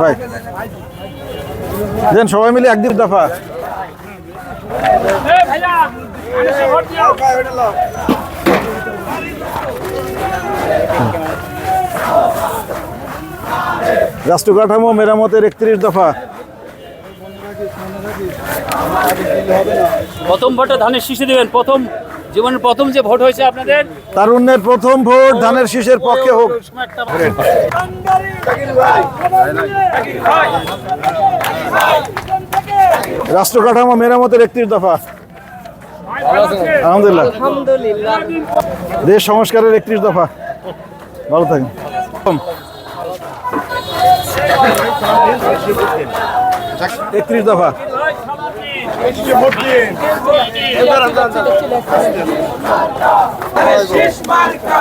ভাই দেন সবাই মিলে একদিন দফা। রাষ্ট্র কাঠামো মেরামতের একত্রিশ দফা। প্রথম ভোটে ধানের শীষে দেবেন। প্রথম জীবনের প্রথম যে ভোট হয়েছে আপনাদের। তারুণ্যের প্রথম ভোট ধানের শীষের পক্ষে হোক। রাষ্ট্র কাঠামো মেরামতের একত্রিশ দফা। আলহামদুলিল্লাহ। দেশ সংস্কারের একত্রিশ দফা। ভালো থাকেন। একত্রিশ দফা।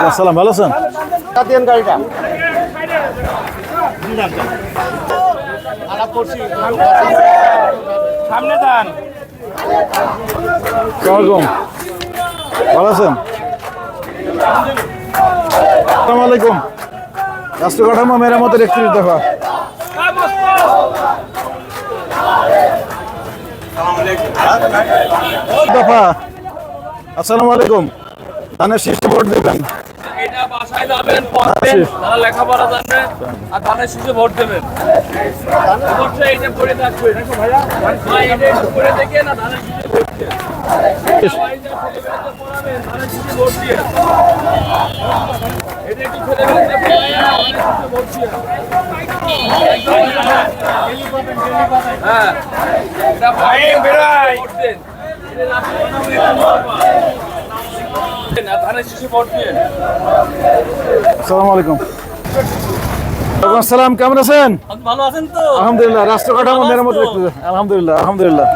আসসালাম ভালো আছেন? সামনে যান। সালামালাইকুম ভালো আছেন? আসসালামু আলাইকুম। রাষ্ট্র কাঠামো মেরামতের একত্রিশ দফা। দফা। আসসালামু আলাইকুম। ধানের শীর্ষে ভোট দেবেন। বাসায় যাবেন পড়বেন তারা লেখাপড়া জানবেন আর ধানের শীষে ভোট দেবেন। অবশ্যই এটা পড়ে থাকবে দেখো এটা একটু পড়ে দেখে না ধানের শীষে ভোট দিয়ে। এটা একটু ছেলেমেয়েদের পড়াইয়া, ধানের শীষে ভোট দিয়ে। হ্যাঁ। এটা ভাই বেড়াই। এটা রাষ্ট্রীয় না, ধানের শীষে ভোট দিয়ে। আসসালামু আলাইকুম। আসসালাম কেমন আছেন? ভালো আছেন তো? আলহামদুলিল্লাহ রাষ্ট্র কাঠামো মেরামত? একত্রিশ আলহামদুলিল্লাহ আলহামদুলিল্লাহ।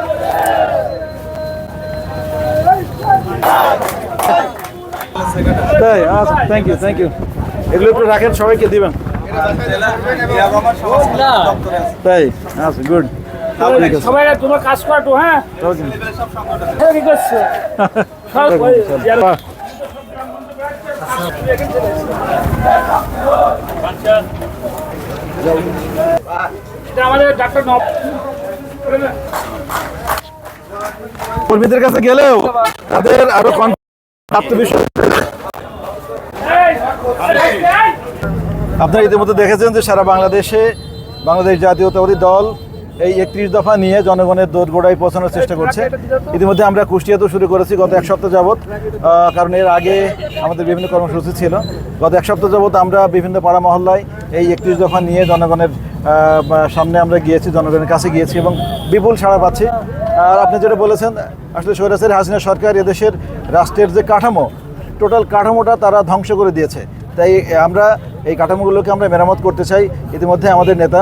তাই আচ্ছা থ্যাংক ইউ থ্যাংক ইউ এগুলো একটু রাখেন সবাইকে দিবেন। তাই আচ্ছা গুড সবাই তোমার কাজ করো হ্যাঁ? কর্মীদের কাছে গেলেও তাদের আরও আপনারা ইতিমধ্যে দেখেছেন যে সারা বাংলাদেশে বাংলাদেশ জাতীয়তাবাদী দল এই একত্রিশ দফা নিয়ে জনগণের দোরগোড়ায় পৌঁছানোর চেষ্টা করছে। ইতিমধ্যে আমরা কুষ্টিয়াতেও শুরু করেছি গত এক সপ্তাহ যাবৎ। কারণ এর আগে আমাদের বিভিন্ন কর্মসূচি ছিল। গত এক সপ্তাহ যাবৎ আমরা বিভিন্ন পাড়া মহল্লায় এই একত্রিশ দফা নিয়ে জনগণের সামনে আমরা গিয়েছি, জনগণের কাছে গিয়েছি এবং বিপুল সাড়া পাচ্ছি। আর আপনি যেটা বলেছেন, আসলে সৈরাসের হাসিনা সরকার এদেশের রাষ্ট্রের যে কাঠামো, টোটাল কাঠামোটা তারা ধ্বংস করে দিয়েছে। তাই আমরা এই কাঠামোগুলোকে আমরা মেরামত করতে চাই। ইতিমধ্যে আমাদের নেতা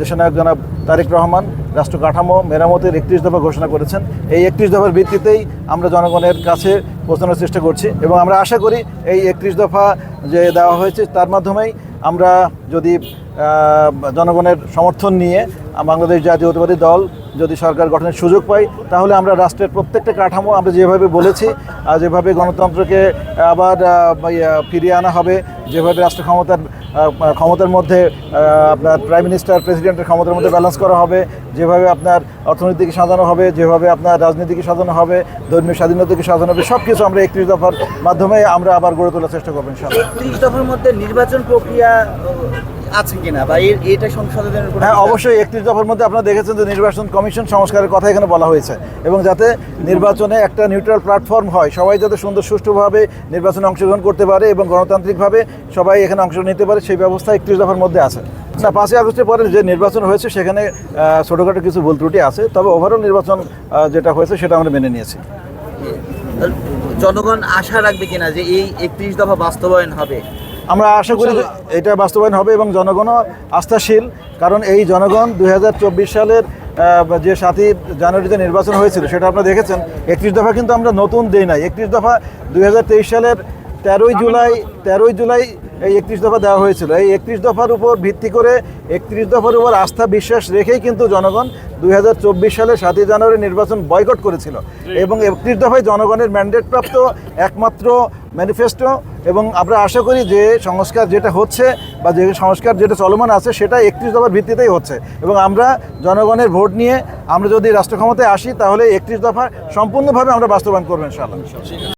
দেশনায়ক জনাব তারেক রহমান, রাষ্ট্র কাঠামো, মেরামতের একত্রিশ দফা ঘোষণা করেছেন। এই একত্রিশ দফার ভিত্তিতেই আমরা জনগণের কাছে পৌঁছানোর চেষ্টা করছি এবং আমরা আশা করি এই একত্রিশ দফা যে দেওয়া হয়েছে তার মাধ্যমেই আমরা যদি জনগণের সমর্থন নিয়ে বাংলাদেশ জাতীয়তাবাদী দল যদি সরকার গঠনের সুযোগ পাই তাহলে আমরা রাষ্ট্রের প্রত্যেকটা কাঠামো আমরা যেভাবে বলেছি আর যেভাবে গণতন্ত্রকে আবার ফিরিয়ে আনা হবে, যেভাবে রাষ্ট্র ক্ষমতার ক্ষমতার মধ্যে আপনার প্রাইম মিনিস্টার প্রেসিডেন্টের ক্ষমতার মধ্যে ব্যালেন্স করা হবে, যেভাবে আপনার অর্থনীতিকে সাজানো হবে, যেভাবে আপনার রাজনীতিকে সাজানো হবে, ধর্মীয় স্বাধীনতাকে সাজানো হবে সব কিছু আমরা একত্রিশ দফার মাধ্যমে আমরা আবার গড়ে তোলার চেষ্টা করব, ইনশাআল্লাহ। ত্রিশ দফার মধ্যে নির্বাচন প্রক্রিয়া আছে কিনা বা এটা সংশোধনের হ্যাঁ অবশ্যই একত্রিশ দফার মধ্যে আপনারা দেখেছেন যে নির্বাচন কমিশন সংস্কারের কথা এখানে বলা হয়েছে এবং যাতে নির্বাচনে একটা নিউট্রাল প্ল্যাটফর্ম হয় সবাই যাতে সুন্দর সুষ্ঠুভাবে নির্বাচনে অংশগ্রহণ করতে পারে এবং গণতান্ত্রিকভাবে সবাই এখানে অংশ নিতে পারে সেই ব্যবস্থা একত্রিশ দফার মধ্যে আছে। না পাঁচই আগস্টের পরে যে নির্বাচন হয়েছে সেখানে ছোটোখাটো কিছু ভুল ত্রুটি আছে তবে ওভারঅল নির্বাচন যেটা হয়েছে সেটা আমরা মেনে নিয়েছি। জনগণ আশা রাখবে কিনা যে এই একত্রিশ দফা বাস্তবায়ন হবে? আমরা আশা করি যে এটা বাস্তবায়ন হবে এবং জনগণও আস্থাশীল কারণ এই জনগণ দুই হাজার চব্বিশ সালের যে সাতই জানুয়ারিতে নির্বাচন হয়েছিল সেটা আপনারা দেখেছেন। একত্রিশ দফা কিন্তু আমরা নতুন দেই নাই। একত্রিশ দফা দুই হাজার তেইশ সালের তেরোই জুলাই তেরোই জুলাই এই একত্রিশ দফা দেওয়া হয়েছিল। এই একত্রিশ দফার উপর ভিত্তি করে একত্রিশ দফার উপর আস্থা বিশ্বাস রেখেই কিন্তু জনগণ দুই হাজার চব্বিশ সালে সাতই জানুয়ারি নির্বাচন বয়কট করেছিল। এবং একত্রিশ দফায় জনগণের ম্যান্ডেট প্রাপ্ত একমাত্র ম্যানিফেস্টো এবং আমরা আশা করি যে সংস্কার যেটা হচ্ছে বা যে সংস্কার যেটা চলমান আছে সেটা একত্রিশ দফার ভিত্তিতেই হচ্ছে। এবং আমরা জনগণের ভোট নিয়ে আমরা যদি রাষ্ট্র ক্ষমতায় আসি তাহলে একত্রিশ দফা সম্পূর্ণভাবে আমরা বাস্তবায়ন করব ইনশাআল্লাহ।